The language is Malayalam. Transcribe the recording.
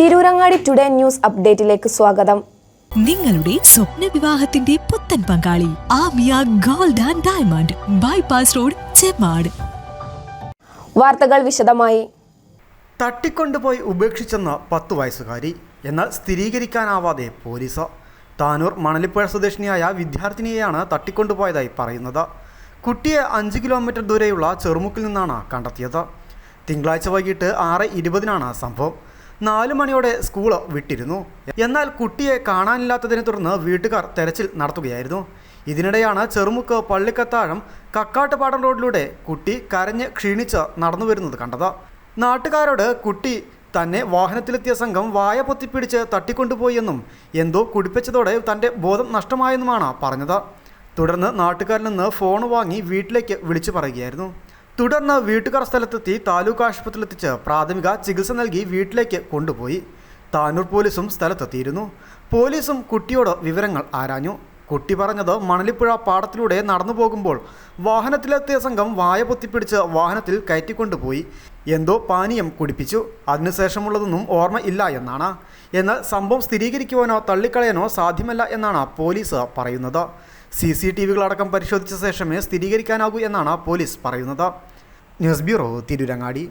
തിരൂരങ്ങാടി ടുഡേ ന്യൂസ് അപ്ഡേറ്റിലേക്ക് സ്വാഗതം. നിങ്ങളുടെ സ്വപ്ന വിവാഹത്തിന്റെ പുത്തൻ പങ്കാളി Aamiya gold and diamond bypass road Chemmad. വാർത്തകൾ വിശദമായി. തട്ടിക്കൊണ്ടുപോയി ഉപേക്ഷിച്ചെന്ന പത്ത് വയസ്സുകാരി എന്നാൽ സ്ഥിരീകരിക്കാനാവാതെ പോലീസ്. താനൂർ മണലിപ്പുഴ സ്വദേശിനിയായ വിദ്യാർത്ഥിനിയെയാണ് തട്ടിക്കൊണ്ടുപോയതായി പറയുന്നത്. കുട്ടിയെ അഞ്ച് കിലോമീറ്റർ ദൂരെയുള്ള ചെറുമുക്കിൽ നിന്നാണ് കണ്ടെത്തിയത്. തിങ്കളാഴ്ച വൈകിട്ട് ആറ് ഇരുപതിനാണ് സംഭവം. നാല് മണിയോടെ സ്കൂൾ വിട്ടിരുന്നു. എന്നാൽ കുട്ടിയെ കാണാനില്ലാത്തതിനെ തുടർന്ന് വീട്ടുകാർ തെരച്ചിൽ നടത്തുകയായിരുന്നു. ഇതിനിടെയാണ് ചെറുമുക്ക് പള്ളിക്കത്താഴം കക്കാട്ടുപാടം റോഡിലൂടെ കുട്ടി കരഞ്ഞ് ക്ഷീണിച്ച് നടന്നു വരുന്നത് കണ്ടത്. നാട്ടുകാരോട് കുട്ടി തന്നെ വാഹനത്തിലെത്തിയ സംഘം വായ പൊത്തിപ്പിടിച്ച് തട്ടിക്കൊണ്ടുപോയെന്നും എന്തോ കുടിപ്പിച്ചതോടെ തന്റെ ബോധം നഷ്ടമായെന്നുമാണ് പറഞ്ഞത്. തുടർന്ന് നാട്ടുകാരിൽ നിന്ന് ഫോൺ വാങ്ങി വീട്ടിലേക്ക് വിളിച്ചു പറയുകയായിരുന്നു. തുടർന്ന് വീട്ടുകാർ സ്ഥലത്തെത്തി താലൂക്ക് ആശുപത്രിയിലെത്തിച്ച് പ്രാഥമിക ചികിത്സ നൽകി വീട്ടിലേക്ക് കൊണ്ടുപോയി. താനൂർ പോലീസും സ്ഥലത്തെത്തിയിരുന്നു. പോലീസും കുട്ടിയോട് വിവരങ്ങൾ ആരാഞ്ഞു. കുട്ടി പറഞ്ഞത് മണലിപ്പുഴ പാടത്തിലൂടെ നടന്നു പോകുമ്പോൾ വാഹനത്തിലെത്തിയ സംഘം വായ പൊത്തിപ്പിടിച്ച് വാഹനത്തിൽ കയറ്റിക്കൊണ്ടുപോയി. എന്തോ പാനീയം കുടിപ്പിച്ചു. അതിനുശേഷമുള്ളതൊന്നും ഓർമ്മ ഇല്ല എന്നാണ്. എന്നാൽ സംഭവം സ്ഥിരീകരിക്കുവാനോ തള്ളിക്കളയാനോ സാധ്യമല്ല എന്നാണ് പോലീസ് പറയുന്നത്. സി സി ടി വികളടക്കം പരിശോധിച്ച ശേഷമേ സ്ഥിരീകരിക്കാനാകൂ എന്നാണ് പോലീസ് പറയുന്നത്. News bureau Tirurangadi.